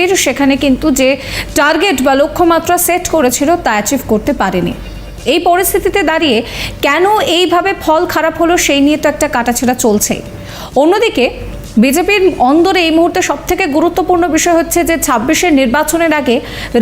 শিবির সেখানে কিন্তু যে টার্গেট বা লক্ষ্যমাত্রা সেট করেছিল তা অ্যাচিভ করতে পারেনি। এই পরিস্থিতিতে দাঁড়িয়ে কেন এইভাবে ফল খারাপ হলো সেই নিয়ে তো একটা কাটাছেড়া চলছেই। অন্যদিকে বিজেপির অন্দরে এই মুহূর্তে সবথেকে গুরুত্বপূর্ণ বিষয় হচ্ছে যে ছাব্বিশের নির্বাচনের আগে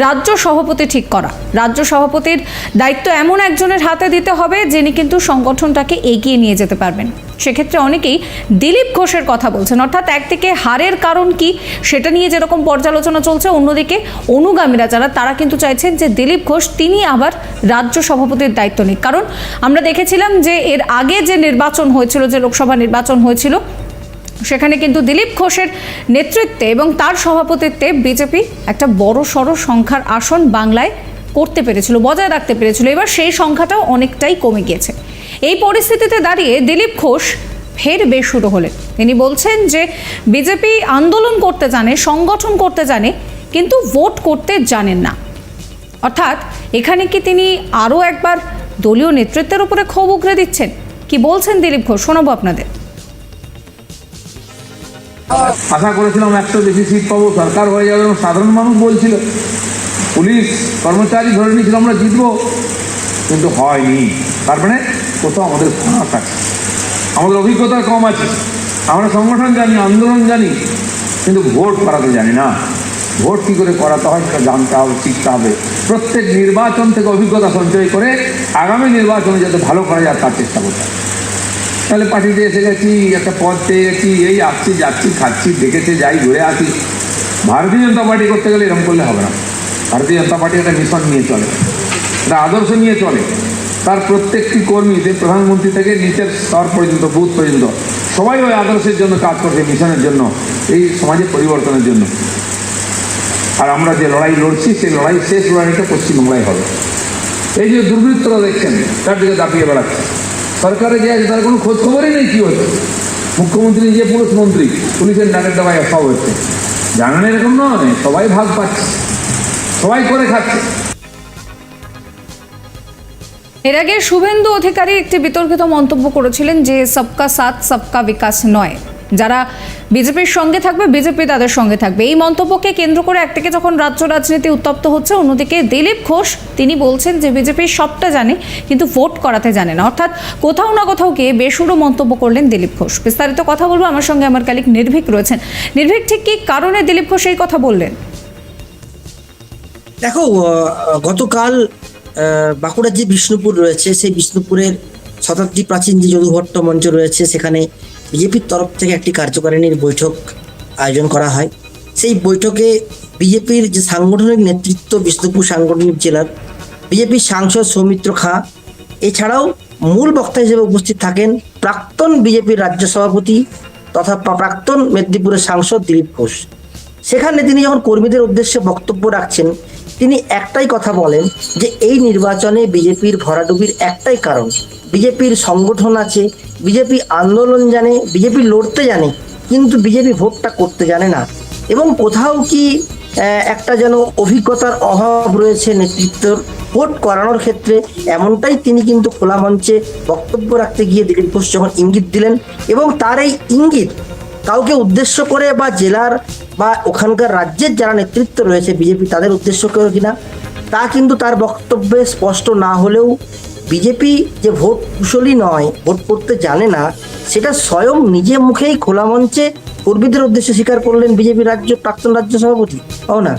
রাজ্য সভাপতি ঠিক করা। রাজ্য সভাপতির দায়িত্ব এমন একজনের হাতে দিতে হবে যিনি কিন্তু সংগঠনটাকে এগিয়ে নিয়ে যেতে পারবেন। সেক্ষেত্রে অনেকেই দিলীপ ঘোষের কথা বলছেন। অর্থাৎ একদিকে হারের কারণ কি সেটা নিয়ে যেরকম পর্যালোচনা চলছে, অন্যদিকে অনুগামীরা যারা, তারা কিন্তু চাইছেন যে দিলীপ ঘোষ তিনি আবার রাজ্য সভাপতির দায়িত্ব নিক। কারণ আমরা দেখেছিলাম যে এর আগে যে নির্বাচন হয়েছিল, যে লোকসভা নির্বাচন হয়েছিল সেখানে কিন্তু দিলীপ ঘোষের নেতৃত্বে এবং তার সভাপতিত্বে বিজেপি একটা বড় সড়ো সংখ্যার আসন বাংলায় করতে পেরেছিল, বজায় রাখতে পেরেছিল। এবার সেই সংখ্যাটাও অনেকটাই কমে গিয়েছে। এই পরিস্থিতিতে দাঁড়িয়ে দিলীপ ঘোষ ফের বেশুরু হলেন। তিনি বলছেন যে, বিজেপি আন্দোলন করতে জানে, সংগঠন করতে জানে, কিন্তু ভোট করতে জানেন না। অর্থাৎ এখানে কি তিনি আরও একবার দলীয় নেতৃত্বের উপরে ক্ষোভ উগরে দিচ্ছেন? কি বলছেন দিলীপ ঘোষ? শোনাবো আপনাদের। আশা করেছিলাম একশো বেশি সিট পাবো, সরকার হয়ে যাবে সাধারণ মানুষ বলছিল। পুলিশ, কর্মচারী ধরে নিয়েছিল, আমরা জিতবো। কিন্তু হয়নি। তার মানে কোথাও আমাদের ফাঁক আছে। আমাদের অভিজ্ঞতা কম আছে। আমরা সংগঠন জানি, আন্দোলন জানি, কিন্তু ভোট করাতে জানি না। ভোট কী করে করাতে হয় সেটা জানতে হবে, শিখতে হবে। প্রত্যেক নির্বাচন থেকে অভিজ্ঞতা সঞ্চয় করে আগামী নির্বাচনে যাতে ভালো করা যায়, তার চেষ্টা করতে হবে। তাহলে পার্টিতে এসে গেছি একটা পদ পেয়ে গেছি এই আসছি, যাচ্ছি, খাচ্ছি, দেখেছে, যাই, ঘুরে আসি। ভারতীয় জনতা পার্টি করতে গেলে এরকম করলে হবে না। ভারতীয় জনতা পার্টি একটা মিশন নিয়ে চলে, একটা আদর্শ নিয়ে চলে। তার প্রত্যেকটি কর্মী, যে প্রধানমন্ত্রী থেকে নিচের স্তর পর্যন্ত, বুথ পর্যন্ত, সবাই ওই আদর্শের জন্য কাজ করছে, মিশনের জন্য, এই সমাজে পরিবর্তনের জন্য। আর আমরা যে লড়াই লড়ছি, সেই লড়াই, শেষ লড়াইটা পশ্চিমবাংলায় হবে। এই যে দুর্বৃত্তরা দেখছেন, তার দিকে দাপিয়ে বেড়াচ্ছে। সরকারে যে আছে তার কোনো খোঁজ খবরই নেই, কী হচ্ছে? মুখ্যমন্ত্রী নিজে পুলিশ মন্ত্রী, পুলিশের ডাকের দাবায় সব হচ্ছে জানান এরকম নয়, সবাই ভাগ পাচ্ছে, সবাই করে খাচ্ছে। এর আগে শুভেন্দু অধিকারী একটি বিতর্কিত মন্তব্য করেছিলেন যে, সবকা সাথ, সবকা বিকাশ নয়। যারা বিজেপির সঙ্গে থাকবে, বিজেপি তাদের সঙ্গে থাকবে। এই মন্তব্যকে কেন্দ্র করে একদিকে যখন রাজ্য রাজনীতি উত্তপ্ত হচ্ছে, অন্যদিকে দিলীপ ঘোষ, তিনি বলছেন যে বিজেপি সবটা জানে, কিন্তু ভোট করাতে জানে না। অর্থাৎ কোথাও না কোথাও গিয়ে বেসুরো মন্তব্য করলেন দিলীপ ঘোষ। বিস্তারিত কথা বলব, আমার সঙ্গে আমার কালিক নির্ভীক রয়েছেন। নির্ভীক, ঠিক কি কারণে দিলীপ ঘোষ এই কথা বললেন? দেখো গতকাল বাঁকুড়ার যে বিষ্ণুপুর রয়েছে, সেই বিষ্ণুপুরের শতাব্দী প্রাচীন যে যদুভট্ট মঞ্চ রয়েছে, সেখানে বিজেপির তরফ থেকে একটি কার্যকারিণীর বৈঠক আয়োজন করা হয়। সেই বৈঠকে বিজেপির যে সাংগঠনিক নেতৃত্ব বিষ্ণুপুর সাংগঠনিক জেলার বিজেপির সাংসদ সৌমিত্র খাঁ, এছাড়াও মূল বক্তা হিসেবে উপস্থিত থাকেন প্রাক্তন বিজেপির রাজ্য সভাপতি তথা প্রাক্তন মেদিনীপুরের সাংসদ দিলীপ ঘোষ। সেখানে তিনি যখন কর্মীদের উদ্দেশ্যে বক্তব্য রাখছেন তিনি একটাই কথা বলেন যে এই নির্বাচনে বিজেপির ভরাডুবির একটাই কারণ। বিজেপির সংগঠন আছে, বিজেপি আন্দোলন জানে, বিজেপি লড়তে জানে, কিন্তু বিজেপি ভোটটা করতে জানে না। এবং কোথাও কি একটা যেন অভিজ্ঞতার অভাব রয়েছে নেতৃত্বর ভোট করানোর ক্ষেত্রে, এমনটাই তিনি কিন্তু খোলা মঞ্চে বক্তব্য রাখতে গিয়ে দিলীপ ঘোষ যখন ইঙ্গিত দিলেন এবং তার এই ইঙ্গিত কাউকে উদ্দেশ্য করে বা জেলার বা ওখানকার রাজ্যের যারা নেতৃত্ব রয়েছে বিজেপি, তাদের উদ্দেশ্য কেউ কিনা? তা কিন্তু তার বক্তব্যে স্পষ্ট না হলেও বিজেপি যে ভোট কুশলী নয়, ভোট করতে জানে না, সেটা স্বয়ং নিজে মুখেই খোলা মঞ্চে কর্মীদের উদ্দেশ্যে স্বীকার করলেন বিজেপি রাজ্য, প্রাক্তন রাজ্য সভাপতি, তাও না?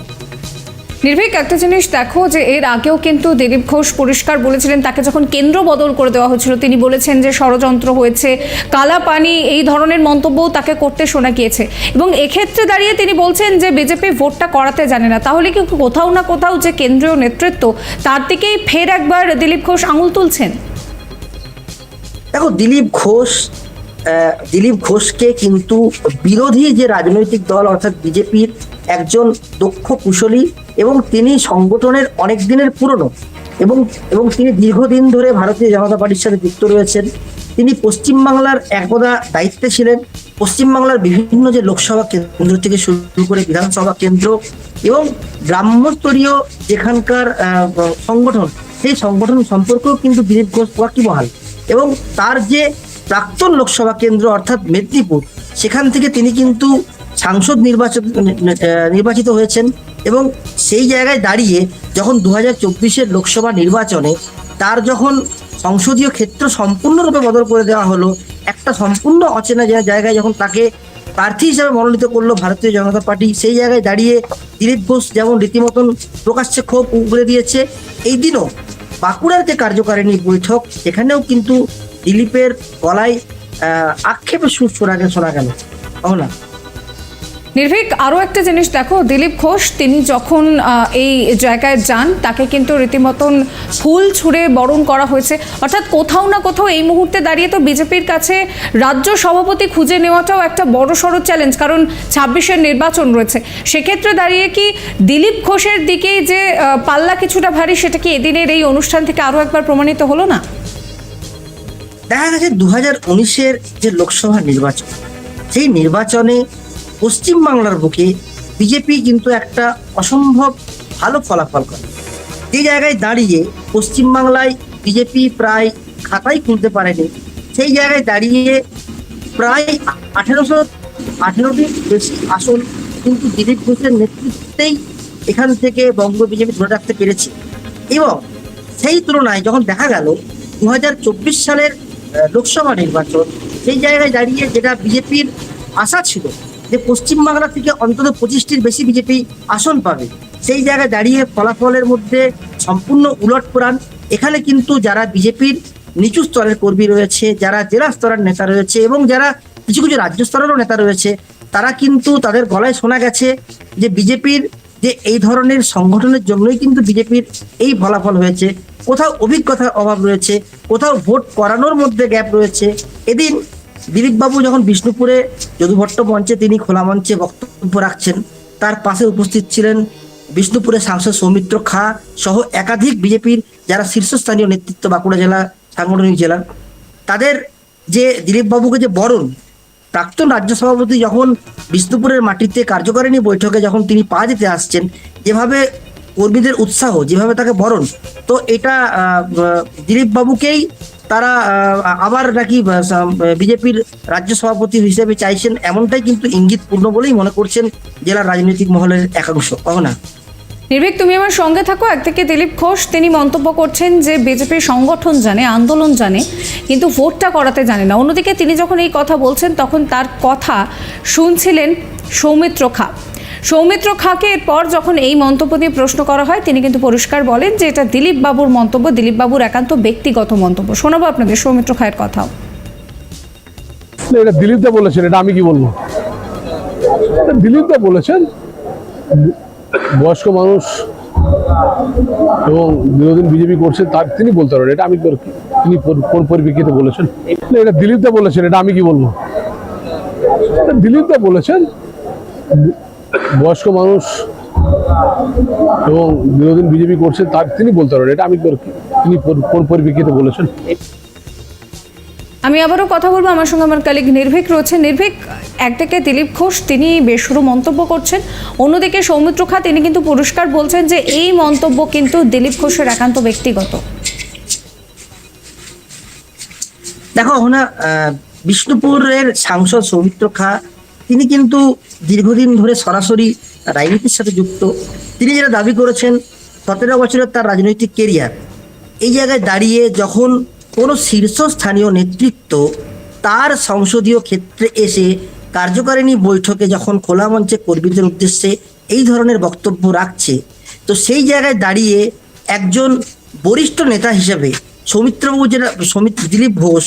নির্ভীক একটা জিনিস দেখো যে এর আগেও কিন্তু দিলীপ ঘোষ পরিষ্কার বলেছিলেন, তাকে যখন কেন্দ্র বদল করে দেওয়া হয়েছিল, তিনি বলেছেন যে ষড়যন্ত্র হয়েছে। কালা পানি এই ধরনের মন্তব্যও তাকে করতে শোনা গিয়েছে। এবং এক্ষেত্রে দাঁড়িয়ে তিনি বলছেন যে বিজেপি ভোটটা করাতে জানে না। তাহলে কি কোথাও না কোথাও যে কেন্দ্রীয় নেতৃত্ব, তার দিকেই ফের একবার দিলীপ ঘোষ আঙুল তুলছেন? দেখো, দিলীপ ঘোষ দিলীপ ঘোষকে কিন্তু বিরোধী যে রাজনৈতিক দল, অর্থাৎ বিজেপির একজন দক্ষ কুশলী এবং তিনি সংগঠনের অনেক দিনের পুরনো এবং এবং তিনি দীর্ঘদিন ধরে ভারতীয় জনতা পার্টির সাথে যুক্ত রয়েছেন। তিনি পশ্চিমবাংলার একদা দায়িত্বে ছিলেন। পশ্চিমবাংলার বিভিন্ন যে লোকসভা কেন্দ্র থেকে শুরু করে বিধানসভা কেন্দ্র এবং গ্রাম্যস্তরীয় যেখানকার সংগঠন, সেই সংগঠন সম্পর্কেও কিন্তু দিলীপ ঘোষ ওয়াকিবহাল। এবং তার যে প্রাক্তন লোকসভা কেন্দ্র অর্থাৎ মেদিনীপুর, সেখান থেকে তিনি কিন্তু সাংসদ নির্বাচন নির্বাচিত হয়েছেন এবং সেই জায়গায় দাঁড়িয়ে যখন দু হাজার চব্বিশের লোকসভা নির্বাচনে তার যখন সংসদীয় ক্ষেত্র সম্পূর্ণরূপে বদল করে দেওয়া হলো, একটা সম্পূর্ণ অচেনা জায়গায় যখন তাকে প্রার্থী হিসাবে মনোনীত করল ভারতীয় জনতা পার্টি, সেই জায়গায় দাঁড়িয়ে দিলীপ ঘোষ যেমন রীতিমতন প্রকাশ্যে ক্ষোভ উগড়ে দিয়েছে, এই দিনও বাঁকুড়ার যে কার্যকারিণী বৈঠক, সেখানেও কিন্তু দিলীপের গলায় আক্ষেপের সুর শোনা গেল শোনা গেল। না? নির্ভীক, আরও একটা জিনিস দেখো, দিলীপ ঘোষ, তিনি যখন এই জায়গায় যান, তাকে কিন্তু রীতিমতন ফুল ছুঁড়ে বরণ করা হয়েছে। অর্থাৎ কোথাও না কোথাও এই মুহূর্তে দাঁড়িয়ে তো বিজেপির কাছে রাজ্য সভাপতি খুঁজে নেওয়াটাও একটা বড় সড় চ্যালেঞ্জ কারণ ছাব্বিশের নির্বাচন রয়েছে। সেক্ষেত্রে দাঁড়িয়ে কি দিলীপ ঘোষের দিকেই যে পাল্লা কিছুটা ভারী, সেটা কি এদিনের এই অনুষ্ঠান থেকে আরও একবার প্রমাণিত হলো না? দেখা গেছে দু হাজার উনিশের যে লোকসভা নির্বাচন, সেই নির্বাচনে পশ্চিমবাংলার বুকে বিজেপি কিন্তু একটা অসম্ভব ভালো ফলাফল করে। যে জায়গায় দাঁড়িয়ে পশ্চিমবাংলায় বিজেপি প্রায় খাতাই খুলতে পারেনি, সেই জায়গায় দাঁড়িয়ে প্রায় আঠেরোশো আঠেরোটি বেশি আসন কিন্তু দিলীপ ঘোষের নেতৃত্বেই এখান থেকে বঙ্গ বিজেপি ধরে রাখতে পেরেছে। এবং সেই তুলনায় যখন দেখা গেল দু হাজার চব্বিশ সালের লোকসভা নির্বাচন, সেই জায়গায় দাঁড়িয়ে যেটা বিজেপির আশা ছিল যে পশ্চিমবাংলা থেকে অন্তত পঁচিশটির বেশি বিজেপি আসন পাবে, সেই জায়গায় দাঁড়িয়ে ফলাফলের মধ্যে সম্পূর্ণ উলট পুরাণ এখানে কিন্তু যারা বিজেপির নিচু স্তরের কর্মী রয়েছে, যারা জেলা স্তরের নেতা রয়েছে এবং যারা কিছু কিছু রাজ্য স্তরেরও নেতা রয়েছে, তারা কিন্তু তাদের গলায় শোনা গেছে যে বিজেপির যে এই ধরনের সংগঠনের জন্যই কিন্তু বিজেপির এই ফলাফল হয়েছে। কোথাও অভিজ্ঞতার অভাব রয়েছে, কোথাও ভোট করানোর মধ্যে গ্যাপ রয়েছে। এদিন দিলীপবাবু যখন বিষ্ণুপুরে যদুভট্ট মঞ্চে তিনি খোলা মঞ্চে বক্তব্য রাখছেন, তার পাশে উপস্থিত ছিলেন বিষ্ণুপুরের সাংসদ সৌমিত্র খা সহ একাধিক বিজেপির যারা শীর্ষস্থানীয় নেতৃত্ব বাঁকুড়া জেলা, সাংগঠনিক জেলার তাদের যে দিলীপবাবুকে যে বরণ, প্রাক্তন রাজ্য সভাপতি যখন বিষ্ণুপুরের মাটিতে কার্যকারিণী বৈঠকে যখন তিনি পা দিতে আসছেন, যেভাবে কর্মীদের উৎসাহ, যেভাবে তাকে বরণ, তো এটা দিলীপ বাবুকেই তারা আবার নাকি বিজেপির রাজ্য সভাপতি হিসেবে চাইছেন এমনটাই কিন্তু ইঙ্গিতপূর্ণ বলেই মনে করছেন জেলার রাজনৈতিক মহলের একাংশ। না নির্ভীক, তুমি আমার সঙ্গে থাকো। একদিকে দিলীপ ঘোষ, তিনি মন্তব্য করছেন যে বিজেপির সংগঠন জানে, আন্দোলন জানে, কিন্তু ভোটটা করাতে জানে না। অন্যদিকে তিনি যখন এই কথা বলছেন, তখন তার কথা শুনছিলেন সৌমিত্র খা সৌমিত্র খাকে এরপর যখন এই মন্তব্য দিয়ে প্রশ্ন করা হয় তিনি কিন্তু পরিষ্কার বলেন যে এটা দিলীপ বাবুর মন্তব্য দিলীপ বাবুর একান্ত ব্যক্তিগত মন্তব্য। শোনাবো আপনাদের সৌমিত্র খায়ের কথাও। না, এটা দিলীপ দা বলেছেন এটা আমি কি বলব? দিলীপ দা বলেছেন। বয়স্ক মানুষ এবং দীর্ঘদিন বিজেপি করছে তার তিনি বলতে পারেন এটা আমি তিনি কোন- পরিপ্রেক্ষিতে বলেছেন। এটা দিলীপ দা বলেছেন এটা আমি কি বলব? দিলীপ দা বলেছেন বয়স্ক মানুষ এবং দীর্ঘদিন বিজেপি করছে তার তিনি বলতে পারেন এটা আমি তিনি কোন- পরিপ্রেক্ষিতে বলেছেন। আমি আবারও কথা বলব আমার সঙ্গে আমার কালিক নির্ভীক রয়েছে। নির্ভীক একদিকে দিলীপ ঘোষ তিনি বেসুরো মন্তব্য করছেন। অন্যদিকে সৌমিত্র খা তিনি কিন্তু পুরস্কার বলছেন যে এই মন্তব্য কিন্তু দিলীপ ঘোষের একান্ত ব্যক্তিগত। দেখো না আহ, বিষ্ণুপুরের সাংসদ সৌমিত্র খা তিনি কিন্তু দীর্ঘদিন ধরে সরাসরি রাজনীতির সাথে যুক্ত। তিনি যেটা দাবি করেছেন, সতেরো বছরের তার রাজনৈতিক কেরিয়ার এই জায়গায় দাঁড়িয়ে যখন কোনো শীর্ষস্থানীয় নেতৃত্ব তার সংসদীয় ক্ষেত্রে এসে কার্যকারিণী বৈঠকে যখন খোলা মঞ্চে কর্মীদের উদ্দেশ্যে এই ধরনের বক্তব্য রাখছে, তো সেই জায়গায় দাঁড়িয়ে একজন বরিষ্ঠ নেতা হিসেবে সৌমিত্রবাবু যেটা সৌমিত দিলীপ ঘোষ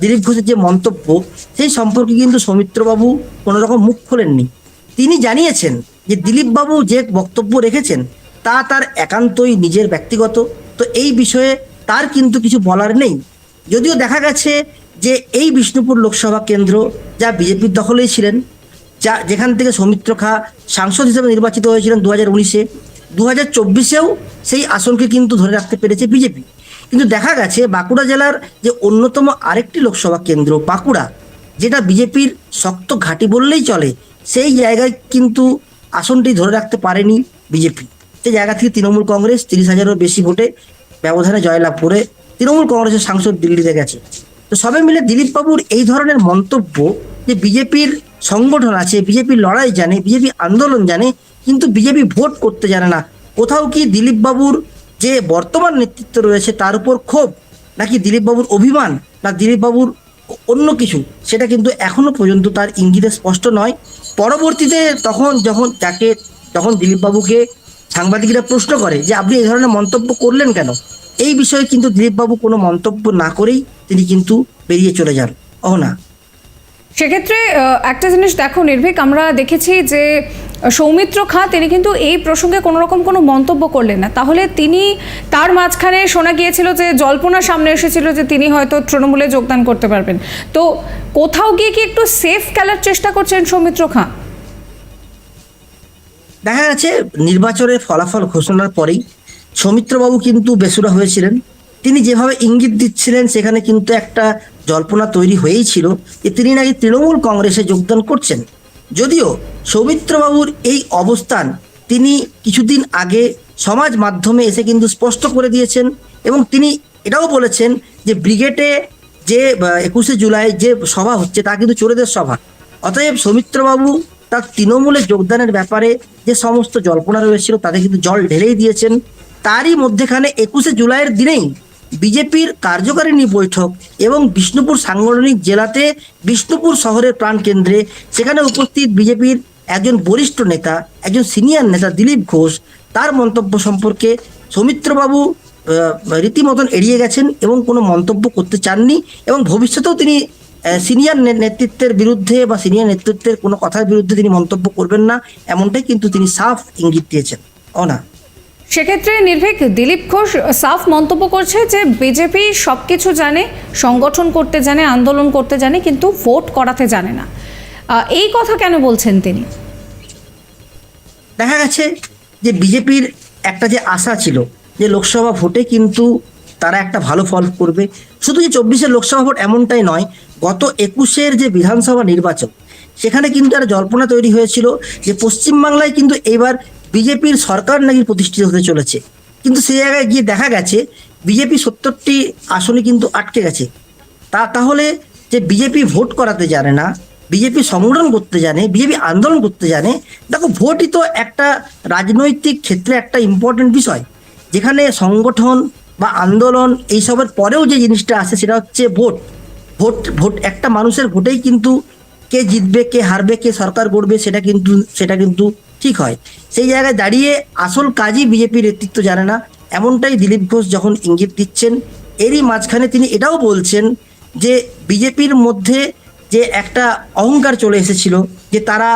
দিলীপ ঘোষের যে মন্তব্য, সেই সম্পর্কে কিন্তু সৌমিত্রবাবু কোনো রকম মুখ খোলেননি। তিনি জানিয়েছেন যে দিলীপবাবু যে বক্তব্য রেখেছেন, তা তার একান্তই নিজের ব্যক্তিগত। তো এই বিষয়ে তার কিন্তু কিছু বলার নেই। যদিও দেখা গেছে যে এই বিষ্ণুপুর লোকসভা কেন্দ্র যা বিজেপির দখলেই ছিলেন, যা যেখান থেকে সৌমিত্র খা সাংসদ হিসেবে নির্বাচিত হয়েছিলেন দু হাজার উনিশে, দু হাজার চব্বিশেও সেই আসনকে কিন্তু ধরে রাখতে পেরেছে বিজেপি। কিন্তু দেখা গেছে বাঁকুড়া জেলার যে অন্যতম আরেকটি লোকসভা কেন্দ্র, বাঁকুড়া, যেটা বিজেপির শক্ত ঘাঁটি বললেই চলে, সেই জায়গায় কিন্তু আসনটি ধরে রাখতে পারেনি বিজেপি। সেই জায়গা থেকে তৃণমূল কংগ্রেস তিরিশ হাজারেরও বেশি ভোটে ব্যবধানে জয়লাভ করে তৃণমূল কংগ্রেসের সাংসদ দিল্লিতে গেছে। তো সবে মিলে দিলীপ বাবুর এই ধরনের মন্তব্য যে বিজেপির সংগঠন আছে বিজেপির লড়াই জানে, বিজেপি আন্দোলন জানে, কিন্তু বিজেপি ভোট করতে জানে না। কোথাও কি দিলীপ বাবুর যে বর্তমান নেতৃত্ব রয়েছে তার উপর ক্ষোভ নাকি দিলীপ বাবুর অভিমান না দিলীপ বাবুর অন্য কিছু, সেটা কিন্তু এখনও পর্যন্ত তার ইঙ্গিতে স্পষ্ট নয়। পরবর্তীতে তখন যখন তাকে তখন দিলীপ বাবুকে সাংবাদিকরা প্রশ্ন করে যে, আপনি এই ধরনের মন্তব্য করলেন কেন? এই বিষয়ে কিন্তু দিলীপ বাবু কোনো মন্তব্য না করেই তিনি কিন্তু বেরিয়ে চলে যান। ও না সেক্ষেত্রে একটা জিনিস দেখো নির্ভীক, আমরা দেখেছি যে, সৌমিত্র খাঁ তিনি কিন্তু এই প্রসঙ্গে কোনো রকম কোনো মন্তব্য করলেন না। তাহলে তিনি তার মাঝখানে শোনা গিয়েছিল যে জল্পনা সামনে এসেছিল যে, তিনি হয়তো তৃণমূলে যোগদান করতে পারবেন। তো কোথাও গিয়ে কি একটু সেফ খেলার চেষ্টা করছেন সৌমিত্র খাঁ? দেখা যাচ্ছে নির্বাচনের ফলাফল ঘোষণার পরেই সৌমিত্রবাবু কিন্তু বেসুরা হয়েছিলেন। তিনি যেভাবে ইঙ্গিত দিচ্ছিলেন, সেখানে কিন্তু একটা জল্পনা তৈরি হয়েই ছিল যে তিনি নাকি তৃণমূল কংগ্রেসে যোগদান করছেন। যদিও সৌমিত্রবাবুর এই অবস্থান তিনি কিছুদিন আগে সমাজ মাধ্যমে এসে কিন্তু স্পষ্ট করে দিয়েছেন এবং তিনি এটাও বলেছেন যে ব্রিগেডে যে একুশে জুলাই যে সভা হচ্ছে তা কিন্তু চোরেদের সভা। অতএব সৌমিত্রবাবু তার তৃণমূলে যোগদানের ব্যাপারে যে সমস্ত জল্পনা রয়েছিল তাদের কিন্তু জল ঢেলেই দিয়েছেন। তারই মধ্যেখানে একুশে জুলাইয়ের দিনেই বিজেপির কার্যকারিণী বৈঠক এবং বিষ্ণুপুর সাংগঠনিক জেলাতে বিষ্ণুপুর শহরের প্রাণকেন্দ্রে সেখানে উপস্থিত বিজেপির একজন বরিষ্ঠ নেতা, একজন সিনিয়র নেতা দিলীপ ঘোষ। তার মন্তব্য সম্পর্কে সৌমিত্রবাবু রীতিমতন এড়িয়ে গেছেন এবং কোনো মন্তব্য করতে চাননি এবং ভবিষ্যতেও তিনি সিনিয়র নেতৃত্বের বিরুদ্ধে বা সিনিয়র নেতৃত্বের কোনো কথার বিরুদ্ধে তিনি মন্তব্য করবেন না, এমনটাই কিন্তু তিনি সাফ ইঙ্গিত দিয়েছেন। ও না সেক্ষেত্রে নির্ভীক দিলীপ ঘোষ সাফ মন্তব্য করছে যে বিজেপি সব কিছু জানে, সংগঠন করতে জানে, আন্দোলন করতে জানে, কিন্তু ভোট করাতে জানে না। এই কথা কেন বলছেন তিনি? দেখা গেছে যে বিজেপির একটা যে আশা ছিল যে লোকসভা ভোটে কিন্তু তারা একটা ভালো ফল করবে, শুধু যে চব্বিশের লোকসভা ভোট এমনটাই নয়, গত একুশের যে বিধানসভা নির্বাচন, সেখানে কিন্তু একটা জল্পনা তৈরি হয়েছিল যে পশ্চিমবাংলায় কিন্তু এবার বিজেপির সরকার নাকি প্রতিষ্ঠিত হতে চলেছে। কিন্তু সেই জায়গায় গিয়ে দেখা গেছে, বিজেপি সত্তরটি আসনে কিন্তু আটকে গেছে। তা তাহলে যে বিজেপি ভোট করাতে জানে না, বিজেপি সংগঠন করতে জানে, বিজেপি আন্দোলন করতে জানে, দেখো ভোটই তো একটা রাজনৈতিক ক্ষেত্রে একটা ইম্পর্টেন্ট বিষয়। যেখানে সংগঠন বা আন্দোলন এইসবের পরেও যে জিনিসটা আসে সেটা হচ্ছে ভোট। ভোট ভোট একটা মানুষের ভোটেই কিন্তু কে জিতবে, কে হারবে, কে সরকার গড়বে, সেটা কিন্তু সেটা কিন্তু ঠিক হয়। সেই জায়গায় দাঁড়িয়ে আসল কাজই বিজেপি নেতৃত্ব জানে না। এমনটাই দিলীপ ঘোষ যখন ইঙ্গিত দিচ্ছেন, এরই মাঝখানে তিনি এটাও বলছেন যে বিজেপির মধ্যে যে একটা অহংকার চলে এসেছিল, যে তারা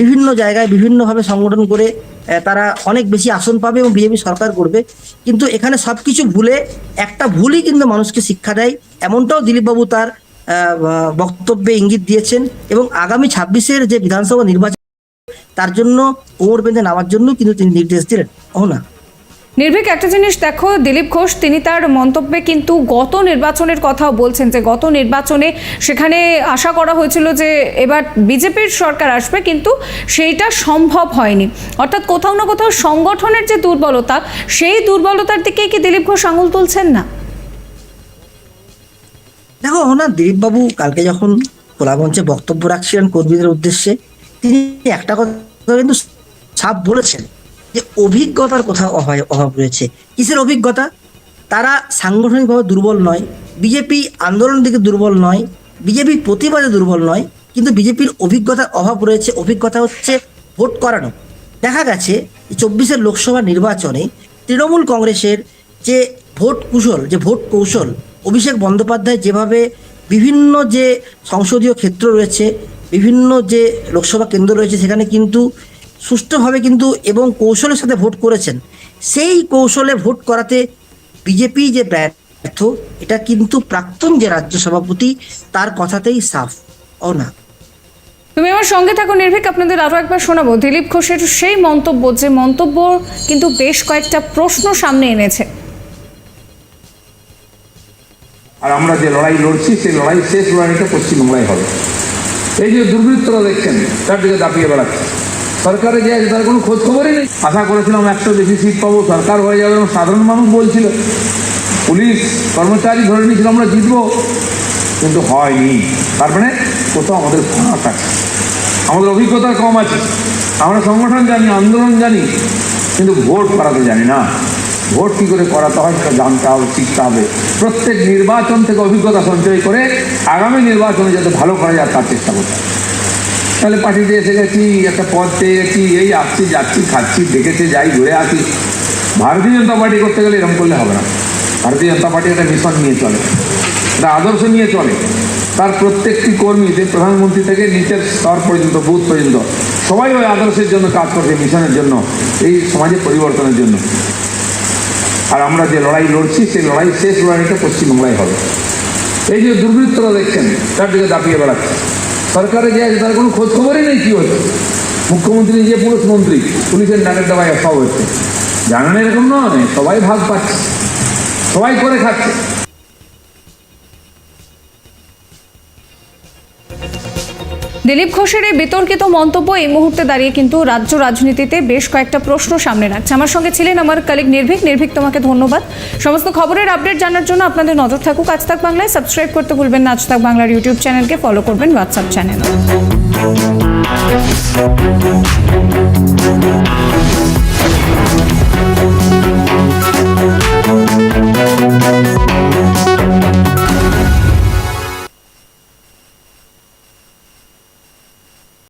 বিভিন্ন জায়গায় বিভিন্নভাবে সংগঠন করে তারা অনেক বেশি আসন পাবে এবং বিজেপি সরকার করবে। কিন্তু এখানে সব কিছু ভুলে একটা ভুলই কিন্তু মানুষকে শিক্ষা দেয়, এমনটাও দিলীপবাবু তার বক্তব্যে ইঙ্গিত দিয়েছেন এবং আগামী ছাব্বিশের যে বিধানসভা নির্বাচন তার জন্য কোমর বেঁধে নামার জন্য কিন্তু তিনি নির্দেশ দিলেন ও না? নির্ভীক একটা জিনিস দেখো দিলীপ ঘোষ তিনি তার মন্তব্যে কিন্তু গত নির্বাচনের কথাও বলছেন যে গত নির্বাচনে সেখানে আশা করা হয়েছিল যে এবার বিজেপির সরকার আসবে কিন্তু সেইটা সম্ভব হয়নি। অর্থাৎ কোথাও না কোথাও সংগঠনের যে দুর্বলতা সেই দুর্বলতার দিকে কি দিলীপ ঘোষ আঙুল তুলছেন না? দেখো না দিলীপবাবু কালকে যখন খোলা মঞ্চে বক্তব্য রাখছিলেন কর্মীদের উদ্দেশ্যে তিনি একটা কথা কিন্তু সাপ বলেছেন যে অভিজ্ঞতার কোথাও অভাব রয়েছে। কিসের অভিজ্ঞতা? তারা সাংগঠনিকভাবে দুর্বল নয়, বিজেপি আন্দোলনের দিকে দুর্বল নয় বিজেপি প্রতিবাদে দুর্বল নয়, কিন্তু বিজেপির অভিজ্ঞতার অভাব রয়েছে, অভিজ্ঞতা হচ্ছে ভোট করানো। দেখা গেছে চব্বিশের লোকসভা নির্বাচনে তৃণমূল কংগ্রেসের যে ভোট কুশল, যে ভোট কৌশল, অভিষেক বন্দ্যোপাধ্যায় যেভাবে বিভিন্ন যে সংসদীয় ক্ষেত্র রয়েছে বিভিন্ন যে লোকসভা কেন্দ্র রয়েছে সেখানে কিন্তু সুষ্ঠুভাবে কিন্তু এবং কৌশলের সাথে ভোট করেছেন। সেই কৌশলে ভোট করাতে বিজেপি যে ব্যর্থ এটা কিন্তু প্রাক্তন যে রাজ্য সভাপতি তার কথাতেই সাফ। ও না। তুমি আমার সঙ্গে থাকো নির্ভীক। আপনাদের আরও একবার শোনাবো। দিলীপ ঘোষের সেই মন্তব্য যে মন্তব্য কিন্তু বেশ কয়েকটা প্রশ্ন সামনে এনেছে। আর আমরা যে লড়াই লড়ছি সেই লড়াই শেষ লড়াইটা পশ্চিমবাংলায় হবে। এই যে দুর্বৃত্তরা দেখছেন, তার দিকে দাপিয়ে বেড়াচ্ছে। সরকারে যে তার কোনো খোঁজ খবরই নেই। আশা করেছিলাম একশো বেশি সিট পাবো, সরকার হয়ে যাবে এবং সাধারণ মানুষ বলছিল। পুলিশ কর্মচারী ধরে নিয়েছিল, আমরা জিতবো। কিন্তু হয়নি। তার মানে কোথাও আমাদের ফাঁক আছে। আমাদের অভিজ্ঞতা কম আছে। আমরা সংগঠন জানি, আন্দোলন জানি, কিন্তু ভোট করাতে জানি না। ভোট কী করে করাতে হয়, সেটা জানতে হবে, শিখতে হবে। প্রত্যেক নির্বাচন থেকে অভিজ্ঞতা সঞ্চয় করে আগামী নির্বাচনে যাতে ভালো করা যায়, তার চেষ্টা করতে তাহলে পার্টিতে এসে গেছি, একটা পদ পেয়ে গেছি, এই আসছি, যাচ্ছি, খাচ্ছি, দেখেছে, যাই, ঘুরে আসি। ভারতীয় জনতা পার্টি করতে গেলে এরকম করলে হবে না। ভারতীয় জনতা পার্টি একটা মিশন নিয়ে চলে, একটা আদর্শ নিয়ে চলে। তার প্রত্যেকটি কর্মী, যে প্রধানমন্ত্রী থেকে নিচের স্তর পর্যন্ত, বুথ পর্যন্ত, সবাই ওই আদর্শের জন্য কাজ করছে, মিশনের জন্য, এই সমাজের পরিবর্তনের জন্য। আর আমরা যে লড়াই লড়ছি, সেই লড়াই, শেষ লড়াইটা পশ্চিমবাংলায় হবে। এই যে দুর্বৃত্তরা দেখছেন, তার দিকে দাপিয়ে বেড়াচ্ছে। সরকারে যে আছে, তার কোনো খোঁজ খবরই নেই কি হচ্ছে? মুখ্যমন্ত্রী যে পুলিশ মন্ত্রী, পুলিশের ডাকের দাবায় সব হচ্ছে জানেন এরকম নয়, সবাই ভাগ পাচ্ছে। সবাই করে খাচ্ছে। দিলীপ ঘোষের এই বিতর্কিত মন্তব্য এই মুহূর্তে দাঁড়িয়ে কিন্তু রাজ্য রাজনীতিতে বেশ কয়েকটা প্রশ্ন সামনে রাখছে। আমার সঙ্গে ছিলেন আমার কালিক নির্ভীক। নির্ভীক, তোমাকে ধন্যবাদ। সমস্ত খবরের আপডেট জানার জন্য আপনাদের নজর থাকুক আজ তাক বাংলায়। সাবস্ক্রাইব করতে ভুলবেন না আজ তাক বাংলার ইউটিউব চ্যানেলকে ফলো করবেন হোয়াটসঅ্যাপ চ্যানেল